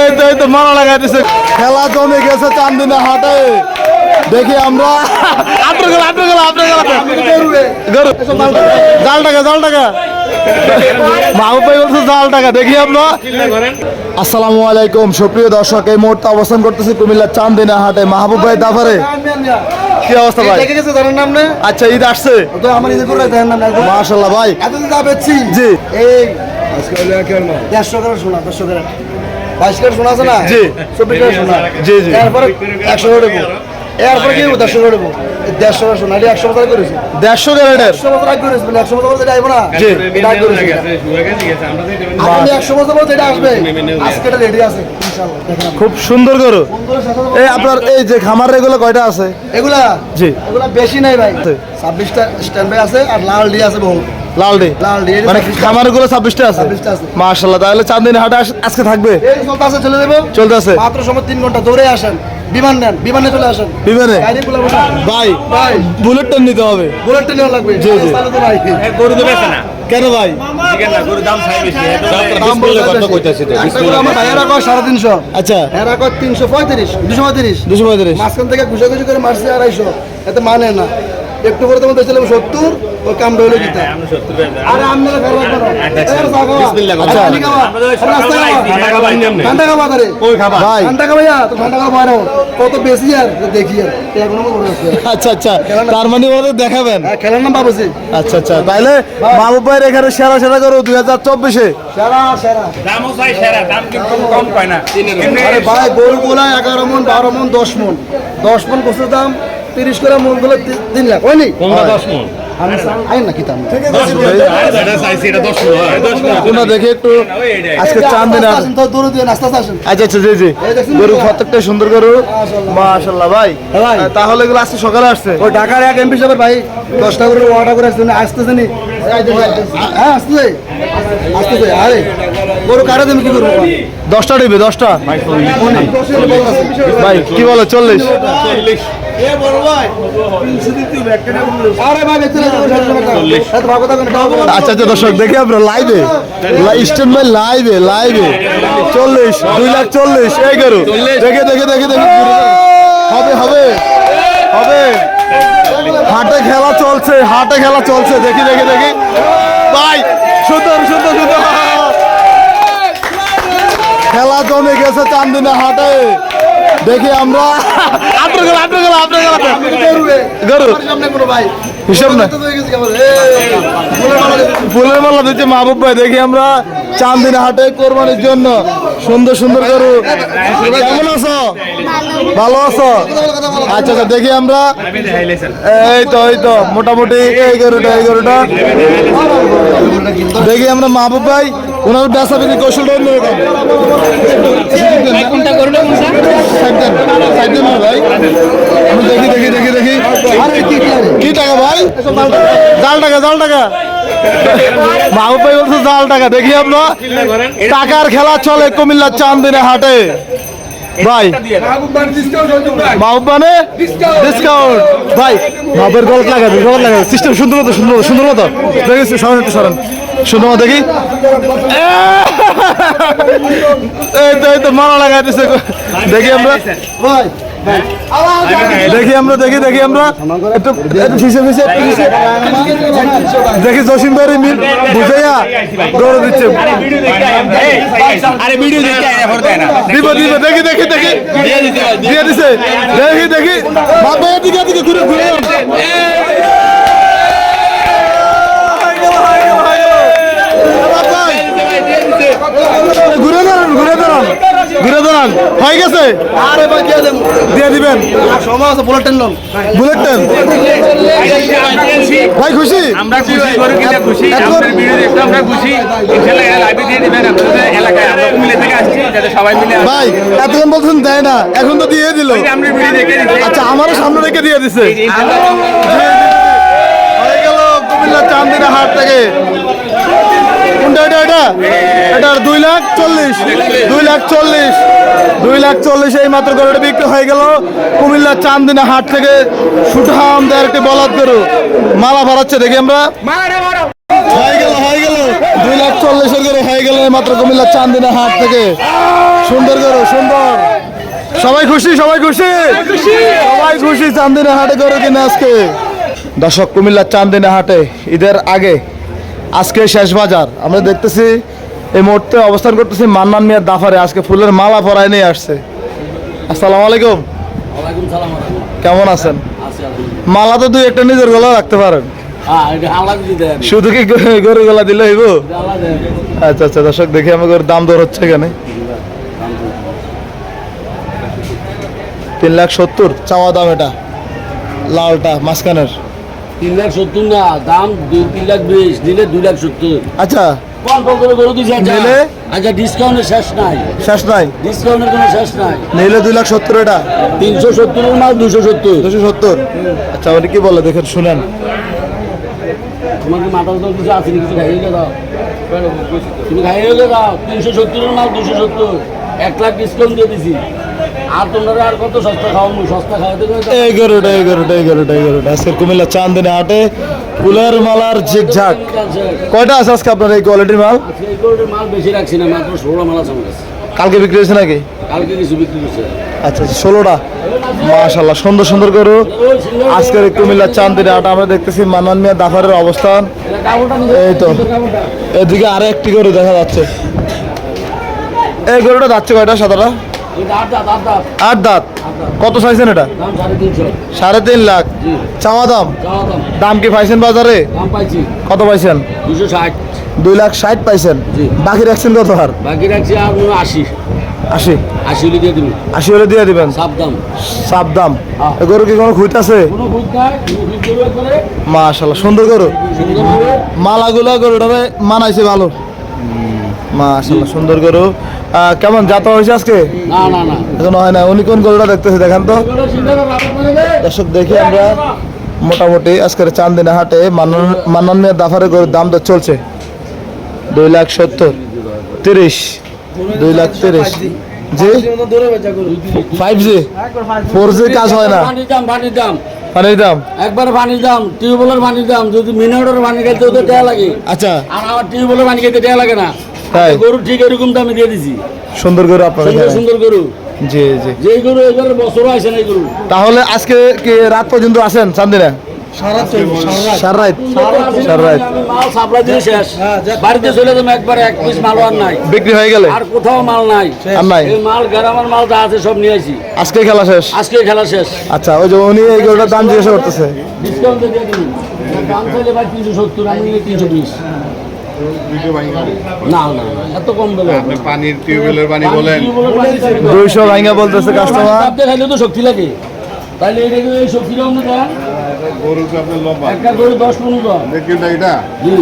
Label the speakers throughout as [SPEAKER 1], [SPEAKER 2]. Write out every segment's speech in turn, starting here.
[SPEAKER 1] এই তো এই তো মারা লাগাইতেছে খেলা জমে গেছে চান্দিনা হাটে। দেখি আমরা। গেল গেল গেল জাল টাকা জাল টাকা। মাহবুব ভাই বলছে জাল টাকা দেখি আমরা। আসসালামু আলাইকুম সুপ্রিয় দর্শক এই মুহূর্তে অবস্থান করতেছি কুমিল্লার চান্দিনা হাটে। মাহবুব ভাই দাফারে। কি অবস্থা ভাই?
[SPEAKER 2] দেখে গেছে জানেন নাম না?
[SPEAKER 1] আচ্ছা ঈদ আসছে।
[SPEAKER 2] তো আমার করে দেখেন না?
[SPEAKER 1] মাশাল্লাহ ভাই।
[SPEAKER 2] এতদিন যা বেচছি।
[SPEAKER 1] জি।
[SPEAKER 2] এই বাইশ করে আছে না?
[SPEAKER 1] জি।
[SPEAKER 2] চব্বিশ করে
[SPEAKER 1] জি, জি।
[SPEAKER 2] এরপরে একশো করে দেবো। এরপরে কি দেড়শো করে দেবো। দেড়শো করে শোনা এটা একশো বছর করেছি।
[SPEAKER 1] দেড়শো ক্যারেটের
[SPEAKER 2] একশো বছর আগে করেছি একশো বছর বলতে এটা না?
[SPEAKER 1] জি।
[SPEAKER 2] এটা আগে করেছি আমি একশো বছর বলতে এটা আসবে। আজকে এটা রেডি আছে ইনশাল্লাহ দেখেন আপনি।
[SPEAKER 1] খুব সুন্দর
[SPEAKER 2] সাথে
[SPEAKER 1] এই আপনার এই যে খামার এগুলো কয়টা আছে?
[SPEAKER 2] এগুলা?
[SPEAKER 1] জি।
[SPEAKER 2] এগুলা বেশি নাই ভাই। ছাব্বিশটা স্ট্যান্ড বাই আছে আর লাল ডি আছে বহু।
[SPEAKER 1] লাল ডে
[SPEAKER 2] লাল ডি
[SPEAKER 1] মানে খামারগুলো ছাব্বিশটা আছে?
[SPEAKER 2] 26টা
[SPEAKER 1] তাহলে চান্দিনী হাটে আজকে থাকবে?
[SPEAKER 2] এই চলতে আছে চলে মাত্র সময় তিন ঘণ্টা দৌড়ে আসেন। বিমান নেন বিমানে চলে
[SPEAKER 1] বিমানে। ভাই
[SPEAKER 2] ভাই।
[SPEAKER 1] নিতে হবে।
[SPEAKER 2] লাগবে।
[SPEAKER 1] জি, জি।
[SPEAKER 3] গরু না।
[SPEAKER 1] কেন ভাই? আচ্ছা
[SPEAKER 2] এরা কয়? তিনশো। পঁয়ত্রিশ দুশো পঁয়ত্রিশ।
[SPEAKER 1] দুশো পঁয়ত্রিশ।
[SPEAKER 2] মাঝখান থেকে করে মারছে আড়াইশো। এতে মানে না। একটু করে তোমার সত্তর ও কাম রইল আরে আপনারা খাওয়া।
[SPEAKER 1] আচ্ছা।
[SPEAKER 2] পানি খাওয়া। নাস্তা খাওয়া। ঠান্ডা খাওয়া তারে। ঠান্ডা খাওয়া তো ঠান্ডা খাওয়া বাইরে কত বেশি আর দেখি আর। মনে
[SPEAKER 1] আচ্ছা আচ্ছা। তার মানে ওদের দেখাবেন।
[SPEAKER 2] হ্যাঁ, খেলার নাম বাবুজি
[SPEAKER 1] আচ্ছা আচ্ছা। তাইলে মাহবুব ভাইয়ের এখানে সেরা সেরা করো দুই হাজার চব্বিশে।
[SPEAKER 2] সেরা সেরা।
[SPEAKER 3] দামও চাই সেরা দাম কিন্তু কম পায় না।
[SPEAKER 2] আরে ভাই গরু গোলা এগারো মন বারো মন দশ মন। দশ মন গোসের দাম তিরিশ করে মনগুলো তিন লাখ হয়নি? আমি আইন
[SPEAKER 1] আচ্ছা আচ্ছা? সুন্দর গরু। মাশাল্লাহ ভাই। তাহলে এগুলো আজকে সকালে আসছে।
[SPEAKER 2] ওই ঢাকার এক এমপি সাহেবের ভাই। দশটা করে অর্ডার করে আসছে আসতেছে নি? হ্যাঁ আসতেছে। আসতেছে আরে। গরু কারে দেবে কি করব?
[SPEAKER 1] দশটা নেবে দশটা। ভাই কি বলো চল্লিশ? আচ্ছা আচ্ছা দর্শক দেখি আমরা লাইভে স্টেন ভাই লাইভে লাইভে চল্লিশ দুই লাখ চল্লিশ এই গরু। দেখে দেখে দেখে দেখে। হবে হবে। হবে। হাটে খেলা চলছে হাটে খেলা চলছে। দেখি দেখি দেখি। ভাই সুন্দর সুন্দর সুন্দর। খেলা জমে গেছে চান্দিনা হাটে। দেখি আমরা। আপনার গেল আপনার গেল আপনার গেল। গরু।
[SPEAKER 2] সামনে কোনো ভাই
[SPEAKER 1] হিসাব না ফুলের মালা দিচ্ছে মাহবুব ভাই দেখি আমরা। চান্দিনা হাটে কোরবানির জন্য। সুন্দর সুন্দর গরু। কেমন আছো? ভালো আছো? আচ্ছা আচ্ছা দেখি আমরা। এই তো এই তো মোটামুটি এই গরুটা এই গরুটা। দেখি আমরা মাহবুব ভাই ওনার বেচা বিক্রি কৌশলটা অন্যরকম। ভাই দেখি দেখি দেখি দেখি।
[SPEAKER 2] কি
[SPEAKER 1] টাকা ভাই? জাল টাকা জাল টাকা। মাহবুব বলছে, জাল টাকা, দেখি আমরা। টাকার খেলা চলে কুমিল্লার চান্দিনা হাটে। ভাই মাহবুব মানে ডিসকাউন্ট ভাই সিস্টেম সুন্দর সুন্দর সুন্দর মতো সরেন দেখি। এই তো এই তো দেখি আমরা। দেখি আমরা দেখি দেখি আমরা। একটু একটু ফিসে ফিসে একটু ফিসে। দেখি জসিম ভাই মিল। বুঝাইয়া দৌড় দিচ্ছে। দিব দিব দেখি দেখি দেখি।
[SPEAKER 3] দিয়ে
[SPEAKER 1] দিছে। দেখি দেখি। বাপ ভাইয়ের দিকে দিকে ঘুরে ঘুরে বাপ ভাই, ঘুরে দাঁড়ান ঘুরে দাঁড়ান ঘুরে দাঁড়ান হয়ে গেছে?
[SPEAKER 2] আরে ভাই দিয়ে দেন?
[SPEAKER 1] দিয়ে দিবেন।
[SPEAKER 2] সময় আছে bullet train loan.
[SPEAKER 1] Bullet train ভাই খুশি?
[SPEAKER 3] আমরা খুশি গরু কিনে খুশি আপনার ভিডিও দেখতে আমরা খুশি। ইনশাআল্লাহ লাইভে দিয়ে দিবেন আপনাদের এলাকায় আমরা কুমিল্লা থেকে আসছি যাতে সবাই মিলে
[SPEAKER 1] ভাই এতক্ষণ বলছেন দেয় না এখন তো দিয়ে দিল।
[SPEAKER 3] এই যে আমরা ভিডিও দেখে
[SPEAKER 1] আচ্ছা আমারও সামনে রেখে দিয়ে দিছে। হয়ে গেল কুমিল্লা চান্দিনা হাট থেকে। কোনটা এটা এটা। এটা দুই লাখ চল্লিশ, দুই লাখ চল্লিশ, দুই লাখ চল্লিশ এই মাত্র গরুটা বিক্রি হয়ে গেল। কুমিল্লা চান্দিনা হাট থেকে সুঠাম দেয় একটি বলদ গরু। মালা ভরাচ্ছে, দেখি আমরা। হয়ে গেল হয়ে গেল। দুই লাখ চল্লিশের গরু হয়ে গেল মাত্র কুমিল্লা চান্দিনা হাট থেকে। সুন্দর করো সুন্দর। সবাই খুশি সবাই খুশি? সবাই খুশি চান্দিনা হাটে করো কিনা আজকে। দর্শক কুমিল্লার চান্দিনা হাটে ঈদের আগে আজকে শেষ বাজার। আমরা দেখতেছি এই মুহূর্তে অবস্থান করতেছি মান্নান মিয়ার দাফারে। আজকে ফুলের মালা পরায় নিয়ে আসছে। আসসালামু আলাইকুম। কেমন আছেন? মালা তো দুই একটা নিজের গলা রাখতে পারেন। শুধু কি গরু- গলা দিলে হইব? আচ্ছা আচ্ছা দর্শক দেখি আমাকে দাম দর হচ্ছে এখানে তিন লাখ সত্তর চাওয়া দাম এটা। লালটা মাঝখানের।
[SPEAKER 4] তিন লাখ সত্তর না দাম দুই তিন লাখ বিশ দিলে দুই লাখ সত্তর।
[SPEAKER 1] আচ্ছা।
[SPEAKER 4] দিয়েছে আচ্ছা। আচ্ছা ডিসকাউন্টের শেষ নাই।
[SPEAKER 1] শেষ নাই?
[SPEAKER 4] ডিসকাউন্টের কোনো শেষ নাই।
[SPEAKER 1] নিলে দুই লাখ সত্তর এটা?
[SPEAKER 4] তিনশো সত্তরের মাল দুশো সত্তর।
[SPEAKER 1] দুশো সত্তর? আচ্ছা উনি কি বলে? দেখেন শুনেন।
[SPEAKER 4] তোমার কি মাথা তো কিছু আছে কিছু খাইয়ে দাও। তুমি খাইয়ে দাও। তিনশো সত্তরের মাল দুশো সত্তর। এক লাখ ডিসকাউন্ট দিয়ে দিছি। আর তোমরা আর কত সস্তা খাওয়াবো সস্তা খাওয়াতে গেলে তো-
[SPEAKER 1] এই গরুটা এই গরুটা এই গরুটা এই গরুটা। আজকে কুমিল্লা চান্দিনে হাটে ফুলের মালার ঝিকঝাক। কয়টা আছে আজকে আপনার এই কোয়ালিটির মাল?
[SPEAKER 4] এই গরুটার মাল বেশি রাখছি না মাত্র ষোলো মাল আছে
[SPEAKER 1] কালকে বিক্রি হয়েছে নাকি?
[SPEAKER 4] কালকে কিছু বিক্রি করছে
[SPEAKER 1] আচ্ছা আচ্ছা ষোলোটা। মাশাল্লাহ সুন্দর সুন্দর গরু। আজকের এই কুমিল্লার চান্দিনে হাটে আমরা দেখতেছি মান্নান মিয়া দাফারের অবস্থান। এই তো। এদিকে আরও একটি গরু দেখা যাচ্ছে। এই গরুটা যাচ্ছে কয়টা সাদাটা? আট দাঁত কত চাইছেন এটা?
[SPEAKER 4] সাড়ে
[SPEAKER 1] তিন লাখ। চাওয়া দাম?
[SPEAKER 4] দাম।
[SPEAKER 1] কি পাইছেন বাজারে? কত পাইছেন? দুই লাখ ষাট পাইছেন। বাকি রাখছেন কত হার
[SPEAKER 4] বাকি রাখছি আশি।
[SPEAKER 1] আশি?
[SPEAKER 4] আশি হলে দিয়ে দিবি।
[SPEAKER 1] আশি হলে দিয়ে দিবেন? গরু কি কোনো খুঁত আছে? মাশাল্লাহ সুন্দর গরু। মালাগুলো গরুটারে মানাইছে ভালো। মাশাল্লাহ সুন্দর গরু। কেমন যাত্রা হয়েছে আজকে?
[SPEAKER 4] না না না।
[SPEAKER 1] এখনও হয় না। উনি কোন গরুটা দেখতেছে দেখেন তো। দর্শক দেখি আমরা। মোটামুটি আজকের চান্দিনা হাটে মান্নান মিয়া দাফারে গরুর দাম তো চলছে। দুই লাখ সত্তর। তিরিশ। দুই লাখ তিরিশ। জি? ফাইভ জি ফোর জি কাজ হয় না।
[SPEAKER 4] পানির দাম পানির দাম। একবার পানির দাম টিউবওয়েলের পানির দাম। যদি মিনারের পানি টাকা লাগে।
[SPEAKER 1] আচ্ছা।
[SPEAKER 4] আর আমার টিউবওয়েলের পানি টাকা লাগে না।
[SPEAKER 1] তাই?
[SPEAKER 4] গরু ঠিক এরকম দামে দিয়ে দিছি।
[SPEAKER 1] সুন্দর গরু আপনার
[SPEAKER 4] সুন্দর সুন্দর গরু।
[SPEAKER 1] জি জি।
[SPEAKER 4] যে গরু এবার বছরও আসে না গরু।
[SPEAKER 1] তাহলে আজকে কি রাত পর্যন্ত আছেন চান্দিনা
[SPEAKER 4] নাই।
[SPEAKER 1] বিক্রি হয়ে গেলে?
[SPEAKER 4] আর কোথাও মাল নাই।
[SPEAKER 1] আর নাই?
[SPEAKER 4] মাল গ্রামের মাল যা আছে সব নিয়ে আসি।
[SPEAKER 1] আজকে খেলা শেষ?
[SPEAKER 4] আজকে খেলা শেষ।
[SPEAKER 1] আচ্ছা ওই যে উনি এই গরুটার দাম জিজ্ঞাসা করতেছে।
[SPEAKER 4] ডিসকাউন্ট দিয়ে দিন দাম চাইলে ভাই তিনশো সত্তর আমি তিনশো বিশ। না না না, এত কম দেবে
[SPEAKER 3] আপনি পানির টিউবওয়েলের পানি বলেন।
[SPEAKER 1] দুইশো ভাঙ্গা বলতেছে কাস্টমার
[SPEAKER 4] খাইলে তো শক্তি লাগে। তাহলে এটা কি এই শক্তি রকম না
[SPEAKER 3] গরু তো আপনার লম্বা?
[SPEAKER 4] একটা করে দশ পনেরো
[SPEAKER 3] দেখছেন না এটা?
[SPEAKER 4] জি।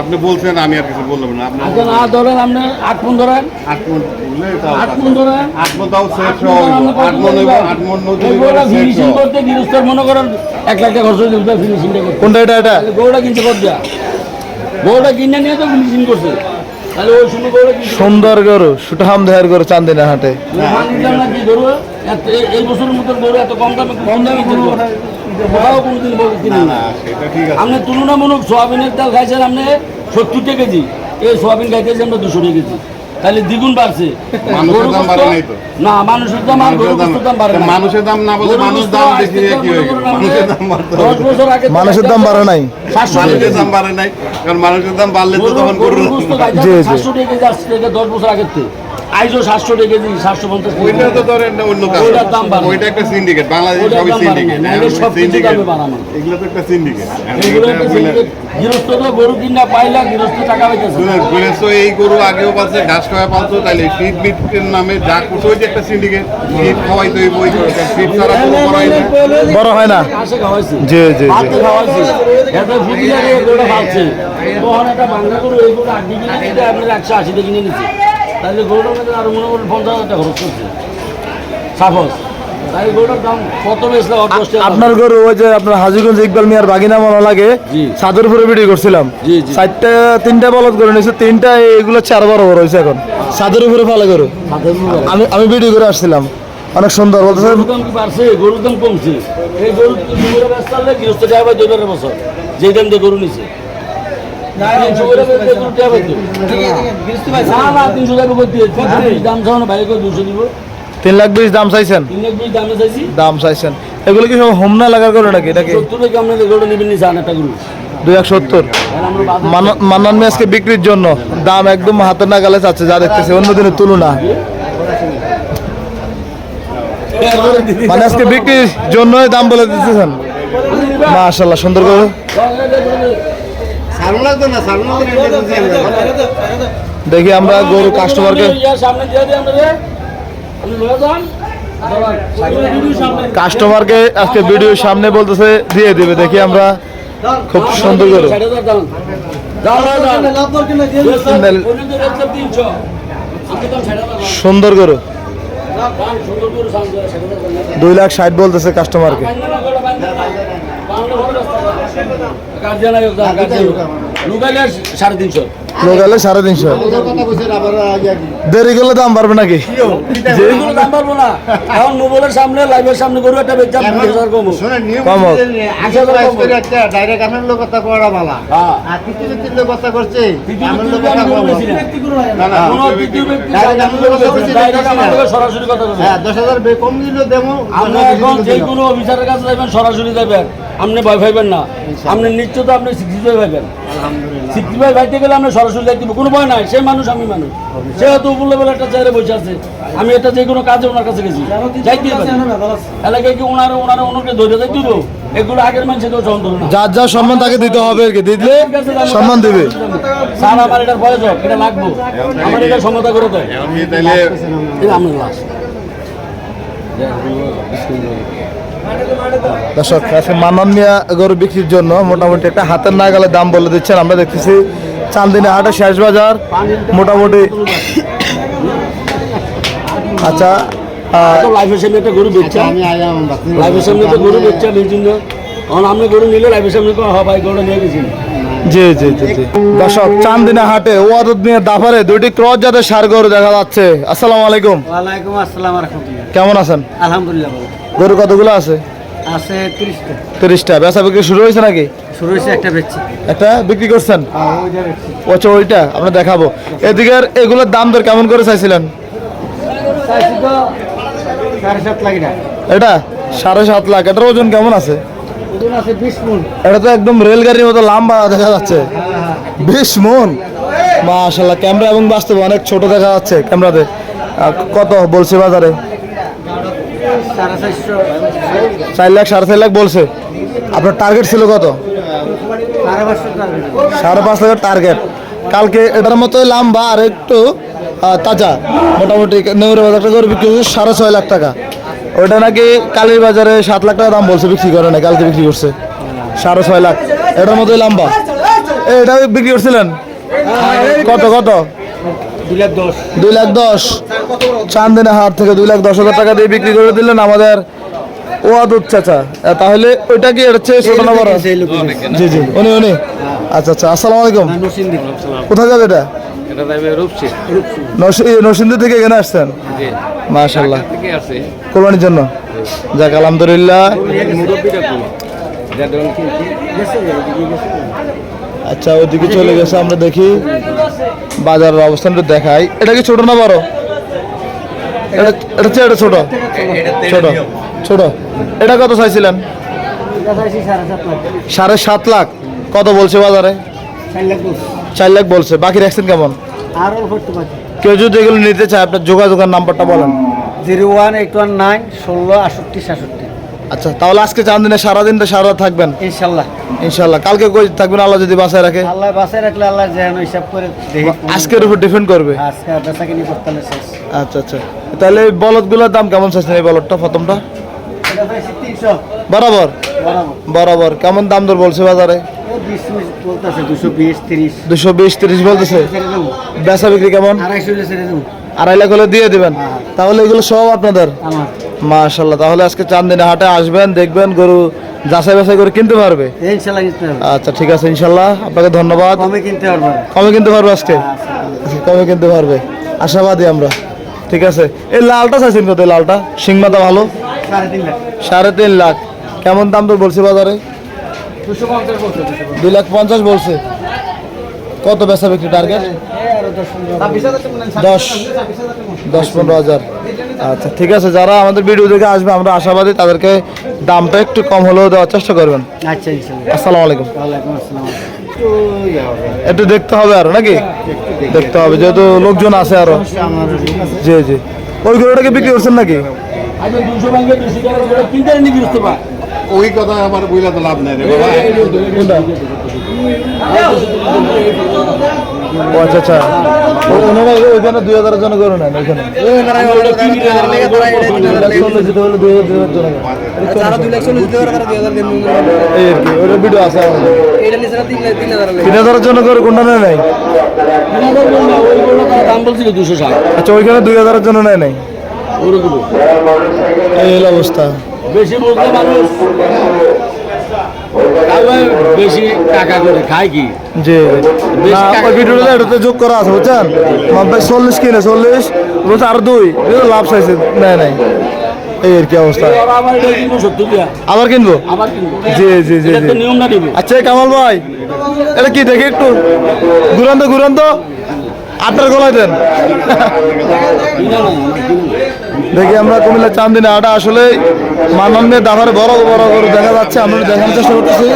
[SPEAKER 3] আপনি বলছেন আমি আর কিছু বললাম না। আপনি
[SPEAKER 4] আচ্ছা না ধরেন আপনি আট মন ধরেন।
[SPEAKER 3] তাও
[SPEAKER 4] ধরেন।
[SPEAKER 3] তাও হইবো, নদী
[SPEAKER 4] ফিনিশিং করতে করেন এক লাখ টাকা খরচ ফিনিশিংটা করতে।
[SPEAKER 1] কোনটা এটা এটা?
[SPEAKER 4] গরুটা কিনতে কত গরুটা কিনে নিয়ে তো করছে। তাহলে ওই সময় গরুটা
[SPEAKER 1] সুন্দর গরু সুঠাম দেহের গরু চান্দিনা হাটে।
[SPEAKER 4] নাকি গরু এই- এই বছরের মতো গরু এত কম দামে কম দামে কোনোদিন কিনি না আপনি তুলনামূলক সোয়াবিনের তেল খাইছেন আপনি সত্তর টাকা কেজি। এই সোয়াবিন খাইতেছি আমরা দুশো টাকা কেজি। তাহলে দ্বিগুণ বাড়ছে।
[SPEAKER 3] মানুষের দাম বাড়ে নাই তো।
[SPEAKER 4] না মানুষের দাম আর গরুর গোস্তের দাম বাড়ে না।
[SPEAKER 3] মানুষের দাম না বলে মানুষ দাম বেশি কি হয়ে গেল? মানুষের দাম বাড়তে হবে।
[SPEAKER 4] বছর আগে
[SPEAKER 1] মানুষের দাম বাড়ে নাই।
[SPEAKER 3] মানুষের দাম বাড়ে নাই। কারণ মানুষের দাম বাড়লে তো তখন গরুর
[SPEAKER 1] জি, জি।
[SPEAKER 4] সাতশো টাকা কেজি আসছে এটা দশ বছর আগে থেকে। আইজও সাতশো টাকা কেজি সাতশো পঞ্চাশ
[SPEAKER 3] ওইটা তো ধরেন না অন্য কাজ।
[SPEAKER 4] ওইটার দাম বাড়ে।
[SPEAKER 3] ওইটা একটা সিন্ডিকেট বাংলাদেশ সবই সিন্ডিকেট
[SPEAKER 4] সব কিছু দামে বাড়ানো।
[SPEAKER 3] এগুলো তো একটা সিন্ডিকেট
[SPEAKER 4] এগুলো গৃহস্থ তো গরু কিনা পাইলা গৃহস্থ টাকা পাইতেছে।
[SPEAKER 3] তো এই গরু আগেও পাচ্ছে ঘাস খাওয়া পালতো তাইলে ফিড মিটের নামে যা ওই যে একটা সিন্ডিকেট ফিড খাওয়াই তো বই ফিড ছাড়া কোনো করাই না।
[SPEAKER 1] বড় হয় না? জি জি জি।
[SPEAKER 4] ভাতে খাওয়াইছে। এটা ফুটিয়ারে গরুটা খাচ্ছে তখন একটা বাংলা গরু এই গরু আট ডিগ্রি কিনে আপনার একশো আশিতে কিনে নিচ্ছে তাহলে গরুটার মধ্যে আরও মনে করেন পঞ্চাশ হাজার টাকা খরচ করছে। সাপোজ। তাই গরুটার দাম কত বেশি
[SPEAKER 1] আপনার গরু ওই যে আপনার হাজিগঞ্জ ইকবাল মিয়ার বাগিনা মনে লাগে ভিডিও করছিলাম। চারটা তিনটা বলদ করে নিয়েছে তিনটা এগুলো চার বড় বড় হয়েছে এখন। ছাদের উপরে পালে গরু। আমি আমি ভিডিও করে আসছিলাম। অনেক সুন্দর
[SPEAKER 4] গরুর দাম কি বাড়ছে? গরুর দাম কমছে। এই গরু ব্যস্ত গৃহস্থ বছর। যেই দাম দিয়ে গরু নিছে।
[SPEAKER 1] তিন লাখ বিশ দাম চাইছেন?
[SPEAKER 4] দামে চাইছি
[SPEAKER 1] দাম চাইছেন। এগুলো কি সব হোমনা লাগার করে নাকি? নাকি
[SPEAKER 4] নি
[SPEAKER 1] দুই এক সত্তর। মান্নান মেয়াজকে বিক্রির জন্য দাম একদম হাতের নাগালে চাচ্ছে যা দেখতেছে। অন্য দিনের তুলনা। মানে আজকে বিক্রির জন্যই দাম বলে দিতেছেন। মাশাল্লাহ সুন্দর করে
[SPEAKER 3] সারুন লাগতো না সারুন
[SPEAKER 1] দেখি আমরা গরু কাস্টমারকে কাস্টমারকে আজকে ভিডিওর সামনে বলতেছে দিয়ে দিবে দেখি আমরা খুব সুন্দর করে। সুন্দর- করে দুই লাখ ষাট বলতেছে কাস্টমারকে লোকালে সাড়ে তিনশো। দেরি করলে দাম বাড়বে নাকি?
[SPEAKER 4] দাম পারব না। এখন মোবাইলের সামনে লাইভের সামনে গরু একটা বেচার কম।
[SPEAKER 1] কম
[SPEAKER 3] ডাইরেক্ট আমার লোক কথা করা ভালা আর কথা করছে আমার লোক কথা
[SPEAKER 4] সরাসরি কথা
[SPEAKER 3] হ্যাঁ দশ হাজার কম দিল দেবো
[SPEAKER 4] আমরা এখন যে কোনো অফিসারের কাছে যাবেন সরাসরি যাবেন। আপনি ভয় পাইবেন না। আপনি নিশ্চয় তো আপনি সিক্সটি ফাইভ পাইবেন। সিক্সটি ফাইভ পাইতে গেলে আপনি সরাসরি যাই দিব কোনো ভয় নাই সে মানুষ আমি মানুষ। সেহেতু উপর লেভেল একটা চেয়ারে বসে আছে। আমি এটা যে কোনো কাজে ওনার কাছে গেছি। যাই দিয়ে এলাকায় কি ওনারা ওনারা ওনাকে ধরে যাই দিব এগুলো আগের মানুষের কেউ সহন করবে না।
[SPEAKER 1] যার যার সম্মান তাকে দিতে হবে আর কি। দিলে সম্মান দিবে।
[SPEAKER 4] স্যার আমার এটার হোক এটা লাগবো। আমার এটা সমতা করে দেয়।
[SPEAKER 3] আমি তাহলে
[SPEAKER 4] আমার লাশ।
[SPEAKER 1] দর্শক আজকে মানন মিয়া গরু বিক্রির জন্য মোটামুটি একটা হাতের নাগালে দাম বলে দিচ্ছেন। আমরা দেখতেছি চান্দিনী হাটে শেষ বাজার মোটামুটি আচ্ছা
[SPEAKER 4] তো লাইফের সামনে একটা গরু বেচছে
[SPEAKER 3] আমি
[SPEAKER 4] লাইফের সামনে তো গরু বেচছে এই জন্য। এখন আপনি গরু নিলে লাইফের সামনে কো হ্যাঁ ভাই গরুটা নিয়ে গেছি
[SPEAKER 1] জি জি জি জি। দর্শক চান্দিনা হাটে ওয়াদত নিয়ে দাফারে দুইটি ক্রস জাতের সার গরু দেখা যাচ্ছে। আসসালামু আলাইকুম।
[SPEAKER 2] ওয়ালাইকুম আসসালাম রহমতুল্লাহ।
[SPEAKER 1] কেমন আছেন?
[SPEAKER 2] আলহামদুলিল্লাহ ভালো।
[SPEAKER 1] গরু কতগুলো আছে?
[SPEAKER 2] আছে তিরিশটা।
[SPEAKER 1] তিরিশটা। বেচা বিক্রি শুরু হয়েছে নাকি?
[SPEAKER 2] শুরু হয়েছে একটা বেচছি।
[SPEAKER 1] একটা বিক্রি করছেন? আচ্ছা ওইটা আমরা দেখাবো। এদিকের এগুলোর দাম দর কেমন করে চাইছিলেন?
[SPEAKER 2] চাইছি তো সাড়ে সাত লাখ
[SPEAKER 1] এটা? সাড়ে সাত লাখ। এটার ওজন কেমন আছে? এটা তো একদম রেলগাড়ির মতো লম্বা দেখা যাচ্ছে। বিশ মন? মাশাল্লাহ ক্যামেরা এবং বাস্তবে অনেক ছোট দেখা যাচ্ছে ক্যামেরাতে কত বলছে বাজারে? চার লাখ সাড়ে চার লাখ বলছে। আপনার টার্গেট ছিল কত?
[SPEAKER 2] সাড়ে
[SPEAKER 1] পাঁচ লাখের টার্গেট কালকে এটার মতোই লম্বা আর একটু তাজা। মোটামুটি নেউরে বাজারটা করে বিক্রি সাড়ে ছয় লাখ টাকা। ওইটা নাকি কালীর বাজারে সাত লাখ টাকা দাম বলছে বিক্রি করে না কালকে বিক্রি করছে। সাড়ে ছয় লাখ। এটার মতোই লম্বা। এটা বিক্রি করছিলেন? কত কত?
[SPEAKER 2] দুই লাখ দশ।
[SPEAKER 1] চান্দিনা হাট থেকে দুই লাখ দশ হাজার টাকা দিয়ে বিক্রি করে দিলেন আমাদের ওয়াদুদ চাচা। তাহলে ওইটা কি চেয়ে ছোট না বড়? জি জি। উনি উনি। আচ্ছা আচ্ছা আসসালামু আলাইকুম। কোথায় যাবে এটা? নরসি- এই নরসিংদী থেকে এখানে আসছেন? মাশাল্লাহ কোরবানির জন্য? যাক আলহামদুলিল্লাহ। আচ্ছা ওইদিকে চলে গেছে আমরা দেখি। বাজারের অবস্থানটা দেখাই। এটা কি ছোট না বড়? এটা এটা চেয়ে এটা ছোট। ছোট। ছোট। এটা কত চাইছিলেন?
[SPEAKER 2] সাড়ে সাত লাখ।
[SPEAKER 1] কত বলছে বাজারে?
[SPEAKER 2] চার লাখ দশ
[SPEAKER 1] চার লাখ বলছে। বাকি রাখছেন কেমন?
[SPEAKER 2] আর অল্প একটু বাকি।
[SPEAKER 1] কেউ যদি এগুলো নিতে চায় আপনার যোগাযোগের নাম্বারটা বলেন।
[SPEAKER 2] Zero one eight one nine ষোলো আটষট্টি সাতষট্টি
[SPEAKER 1] আচ্ছা তাহলে আজকে চার দিনে সারাদিনটা সারা থাকবেন?
[SPEAKER 2] ইনশাল্লাহ।
[SPEAKER 1] ইনশাল্লাহ। কালকে কই থাকবেন? আল্লাহ যদি বাসায় রাখে।
[SPEAKER 2] আল্লাহ বাসায় রাখলে আল্লাহ যেন হিসাব করে দেখি
[SPEAKER 1] আজকের উপর ডিপেন্ড করবে।
[SPEAKER 2] আজকে বেচা কিনি করতে
[SPEAKER 1] আচ্ছা আচ্ছা। তাহলে এই বলদগুলোর দাম কেমন চাইছেন এই বলদটা প্রথমটা? বরাবর।
[SPEAKER 2] বরাবর।
[SPEAKER 1] কেমন দাম দর বলছে বাজারে?
[SPEAKER 2] দুশো বিশ তিরিশ।
[SPEAKER 1] বলতেছে। বেচা বিক্রি কেমন? আড়াই লাখ হলে দিয়ে দিবেন। তাহলে এগুলো সব আপনাদের? মাশাল্লাহ তাহলে আজকে চান্দিনা হাটে আসবেন দেখবেন গরু যাচাই বাছাই করে কিনতে পারবে? আচ্ছা ঠিক আছে ইনশাল্লাহ। আপনাকে ধন্যবাদ।
[SPEAKER 2] কমে কিনতে পারব।
[SPEAKER 1] কমে কিনতে পারবে আজকে? আচ্ছা, কমে কিনতে পারবে। আশাবাদী আমরা। ঠিক আছে। এই লালটা চাইছেন কত? লালটা? সিংমাতা ভালো?
[SPEAKER 2] সাড়ে তিন লাখ।
[SPEAKER 1] কেমন দাম তো বলছে বাজারে
[SPEAKER 2] দুশো পঞ্চাশ বলছে দুশো
[SPEAKER 1] দুই লাখ পঞ্চাশ বলছে। কত বেচা বিক্রি টার্গেট দশ। দশ পনেরো হাজার। আচ্ছা ঠিক আছে যারা আমাদের ভিডিও দেখে আসবে আমরা আশাবাদী তাদেরকে দামটা একটু কম হলেও দেওয়ার চেষ্টা করবেন।
[SPEAKER 2] আচ্ছা
[SPEAKER 1] আসসালামু আলাইকুম। একটু দেখতে হবে আরও নাকি? দেখতে হবে যেহেতু লোকজন আছে আরও। জি জি। ওই গরুটাকে বিক্রি করছেন নাকি?
[SPEAKER 4] করে
[SPEAKER 3] ওই কথা আমার বইলা তো লাভ নেই রে বাবা।
[SPEAKER 1] ও আচ্ছা আচ্ছা। ওনারা ওইখানে দুই হাজারের জন্য নেন ওইখানে? তিন হাজারের জন্য গরু কোনটা নেয় নাই?
[SPEAKER 4] দাম বলছিল দুশো ষাট।
[SPEAKER 1] আচ্ছা ওইখানে দুই হাজারের জন্য নেয় নাই।
[SPEAKER 4] ওরকম
[SPEAKER 1] এই অবস্থা।
[SPEAKER 4] বেশি বুঝলে মানুষ বেশি টাকা করে খায় কি?
[SPEAKER 1] জি
[SPEAKER 4] বেশি
[SPEAKER 1] না
[SPEAKER 4] টাকা
[SPEAKER 1] ওই ভিডিওটা এটাতে যোগ করা আছে বুঝছেন? ভাই চল্লিশ কিনে চল্লিশ বলছে আর দুই লাভ চাইছে নেয় নাই। এই আর কি অবস্থা।
[SPEAKER 4] আবার কিনবো
[SPEAKER 1] জি জি জি জি। আচ্ছা কামাল ভাই এটা কি দেখি একটু? ঘুরান তো ঘুরান তো। আপনার গলায় দেন। দেখি আমরা কুমিল্লা চান্দিনা আটা আসলে মাননীয় দামের বড় বড় করে দেখা যাচ্ছে, আমরা দেখার চেষ্টা করতেছি।